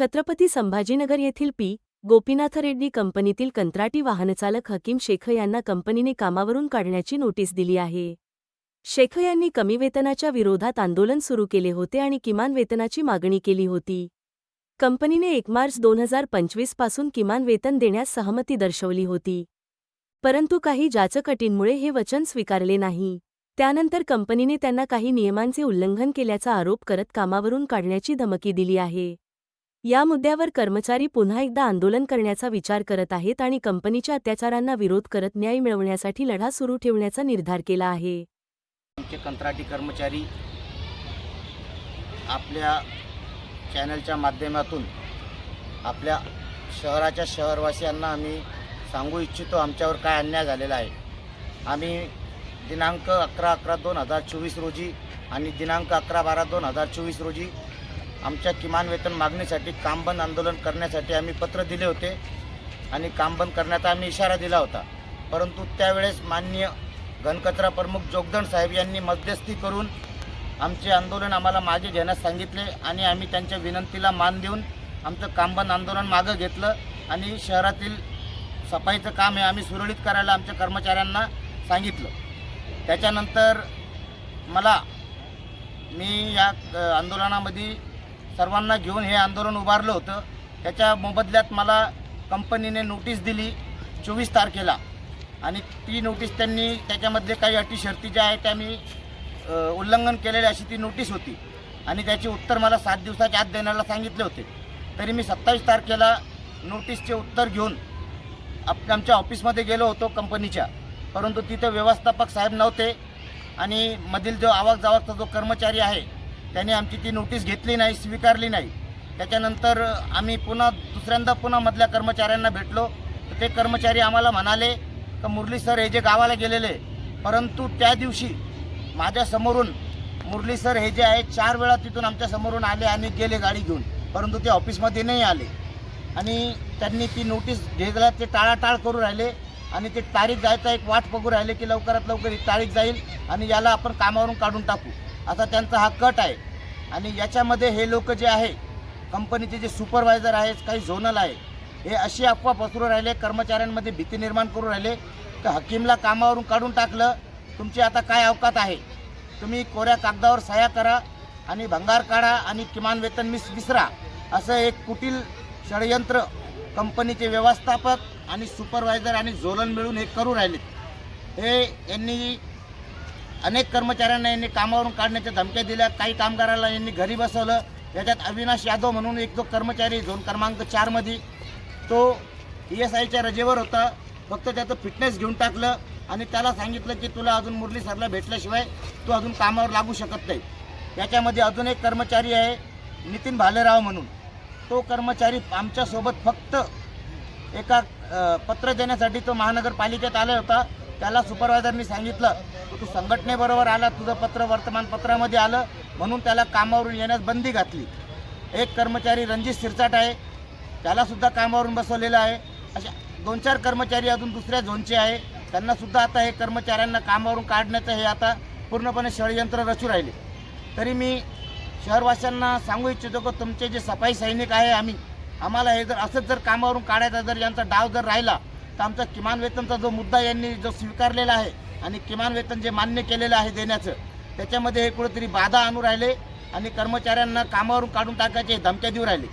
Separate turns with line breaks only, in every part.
छत्रपती संभाजीनगर येथील पी. गोपीनाथ रेड्डी कंपनीतील कंत्राटी वाहनचालक हकीम शेख यांना कंपनीने कामावरून काढण्याची नोटीस दिली आहे. शेख यांनी कमी वेतनाच्या विरोधात आंदोलन सुरू केले होते आणि किमान वेतनाची मागणी केली होती. कंपनीने एक मार्च दोन हजार पंचवीसपासून किमान वेतन देण्यास सहमती दर्शवली होती. परंतु काही जाचकटींमुळे हे वचन स्वीकारले नाही. त्यानंतर कंपनीने त्यांना काही नियमांचे उल्लंघन केल्याचा आरोप करत कामावरून काढण्याची धमकी दिली आहे. या मुद्द्यावर कर्मचारी पुन्हा एकदा आंदोलन करण्याचा विचार करत आहेत आणि कंपनीच्या अत्याचारांना विरोध करत न्याय मिळवण्यासाठी लढा सुरू ठेवण्याचा निर्धार केला आहे.
आमचे कंत्राटी कर्मचारी आपल्या चॅनलच्या माध्यमातून आपल्या शहराच्या शहरवासियांना आम्ही सांगू इच्छितो आमच्यावर काय अन्याय झालेला आहे. आम्ही दिनांक अकरा अकरा दोन हजार चोवीस रोजी आणि दिनांक अकरा बारा दोन हजार चोवीस रोजी आमच्या किमान वेतन मागणीसाठी कामबंद आंदोलन करण्यासाठी आम्ही पत्र दिले होते आणि कामबंद करण्याचा आम्ही इशारा दिला होता. परंतु त्यावेळेस माननीय घनकचरा प्रमुख जोगदंड साहेब यांनी मध्यस्थी करून आमचे आंदोलन आम्हाला मागे घेण्यास सांगितले आणि आम्ही त्यांच्या विनंतीला मान देऊन आमचं कामबंद आंदोलन मागं घेतलं आणि शहरातील सफाईचं काम हे आम्ही सुरळीत करायला आमच्या कर्मचाऱ्यांना सांगितलं. त्याच्यानंतर मला मी या आंदोलनामध्ये सर्वांना घेऊन हे आंदोलन उभारलं होतं. त्याच्या मोबदल्यात मला कंपनीने नोटीस दिली चोवीस तारखेला. आणि ती नोटीस त्यांनी त्याच्यामधले काही अटी शर्ती ज्या आहेत त्या मी उल्लंघन केलेले अशी ती नोटीस होती. आणि त्याचे उत्तर मला सात दिवसाच्या आत देण्याला सांगितले होते. तरी मी सत्तावीस तारखेला नोटीसचे उत्तर घेऊन आप आमच्या ऑफिसमध्ये गेलो होतो कंपनीच्या. परंतु तिथं व्यवस्थापक साहेब नव्हते. आणि मधील जो आवाक जावाकचा जो कर्मचारी आहे त्याने आमची ती नोटीस घेतली नाही स्वीकारली नाही. त्याच्यानंतर आम्ही पुन्हा दुसऱ्यांदा पुन्हा मधल्या कर्मचाऱ्यांना भेटलो. तर ते कर्मचारी आम्हाला म्हणाले का मुरली सर हे जे गावाला गेलेले परंतु त्या दिवशी माझ्यासमोरून मुरली सर हे जे आहे चार वेळा तिथून आमच्यासमोरून आले आणि गेले गाडी घेऊन. परंतु ते ऑफिसमध्ये नाही आले. आणि त्यांनी ती नोटीस घेतल्या ते टाळाटाळ करू राहिले आणि ते तारीख जायचा एक वाट बघू राहिले की लवकरात लवकर ही तारीख जाईल आणि याला आपण कामावरून काढून टाकू. असा त्यांचा हा कट आहे. आणि याच्यामध्ये हे लोक जे आहे कंपनीचे जे सुपरवायझर आहेत काही झोनल आहे हे अशी अफवा पसरू राहिले कर्मचाऱ्यांमध्ये भीती निर्माण करू राहिले की हकीमला कामावरून काढून टाकलं तुमची आता काय अवकात आहे? तुम्ही कोऱ्या कागदावर सह्या करा आणि भंगार काढा आणि किमान वेतन मिस विसरा असं एक कुटील षडयंत्र कंपनीचे व्यवस्थापक आणि सुपरवायझर आणि झोलन मिळून हे करू राहिलेत. हे यांनी अनेक कर्मचाऱ्यांना यांनी कामावरून काढण्याच्या धमक्या दिल्या. काही कामगाराला यांनी घरी बसवलं. याच्यात अविनाश यादव म्हणून एक जो कर्मचारी झोन क्रमांक चारमध्ये तो ई एस आयच्या रजेवर होता. फक्त त्याचं फिटनेस घेऊन टाकलं आणि त्याला सांगितलं की तुला अजून मुरली सरला भेटल्याशिवाय तू अजून कामावर लागू शकत नाही. याच्यामध्ये अजून एक कर्मचारी आहे नितीन भालेराव म्हणून. तो कर्मचारी आमच्यासोबत फक्त एका पत्र देण्यासाठी तो महानगरपालिकेत आला होता. त्याला सुपरवायझरनी सांगितलं तू संघटनेबरोबर आला तुझं पत्र वर्तमानपत्रामध्ये आलं म्हणून त्याला कामावरून येण्यास बंदी घातली. एक कर्मचारी रणजित सिरचाट आहे त्यालासुद्धा कामावरून बसवलेलं आहे. अशा दोन चार कर्मचारी अजून दुसऱ्या झोनचे आहे. त्यांनासुद्धा आता हे कर्मचाऱ्यांना कामावरून काढण्याचं हे आता पूर्णपणे षडयंत्र रचू राहिले. तरी मी शहरवाशांना सांगू इच्छितो की तुमचे जे सफाई सैनिक आहे आम्ही आम्हाला हे जर असंच जर कामावरून काढायचा जर यांचा डाव जर राहिला तर आमचा किमान वेतनचा जो मुद्दा यांनी जो स्वीकारलेला आहे आणि किमान वेतन जे मान्य केलेलं आहे देण्याचं त्याच्यामध्ये हे कुठेतरी बाधा आणू राहिले आणि कर्मचाऱ्यांना कामावरून काढून टाकायचे धमक्या देऊ राहिले.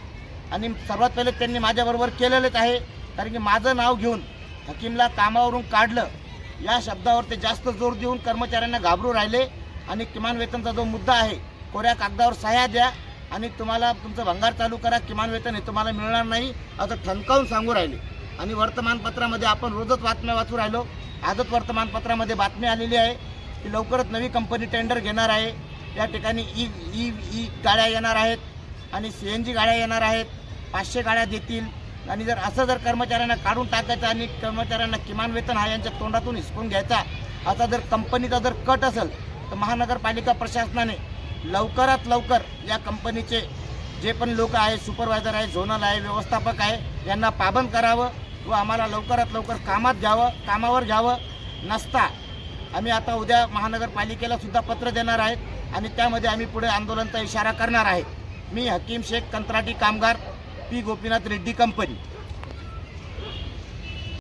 आणि सर्वात पहिले त्यांनी माझ्याबरोबर केलेलंच आहे कारण की माझं नाव घेऊन हकीमला कामावरून काढलं या शब्दावर ते जास्त जोर देऊन कर्मचाऱ्यांना घाबरू राहिले. आणि किमान वेतनचा जो मुद्दा आहे कोऱ्या कागदावर सह्या द्या आणि तुम्हाला तुमचं भंगार चालू करा किमान वेतन हे तुम्हाला मिळणार नाही असं ठणकावून सांगू राहिले. आणि वर्तमानपत्रामध्ये आपण रोजच बातम्या वाचू राहिलो. आजच वर्तमानपत्रामध्ये बातमी आलेली आहे की लवकरच नवी कंपनी टेंडर घेणार आहे. या ठिकाणी ई ई ई गाड्या येणार आहेत आणि सी एन जी गाड्या येणार आहेत. पाचशे गाड्या देतील. आणि जर असं जर कर्मचाऱ्यांना काढून टाकायचं आणि कर्मचाऱ्यांना किमान वेतन हा यांच्या तोंडातून हिसकून घ्यायचा असा जर कंपनीचा जर कट असेल तर महानगरपालिका प्रशासनाने लवकरात लवकर या कंपनीचे जे पण लोक आहे सुपरवायझर आहे झोनल आहे व्यवस्थापक आहे यांना पाबंद करावं. व आम्हाला लवकरात लवकर कामात घ्यावं कामावर घ्यावं. नसता आम्ही आता उद्या महानगरपालिकेला सुद्धा पत्र देणार आहेत आणि त्यामध्ये आम्ही पुढे आंदोलनाचा इशारा करणार आहे मी हकीम शेख कंत्राटी कामगार पी. गोपीनाथ रेड्डी कंपनी.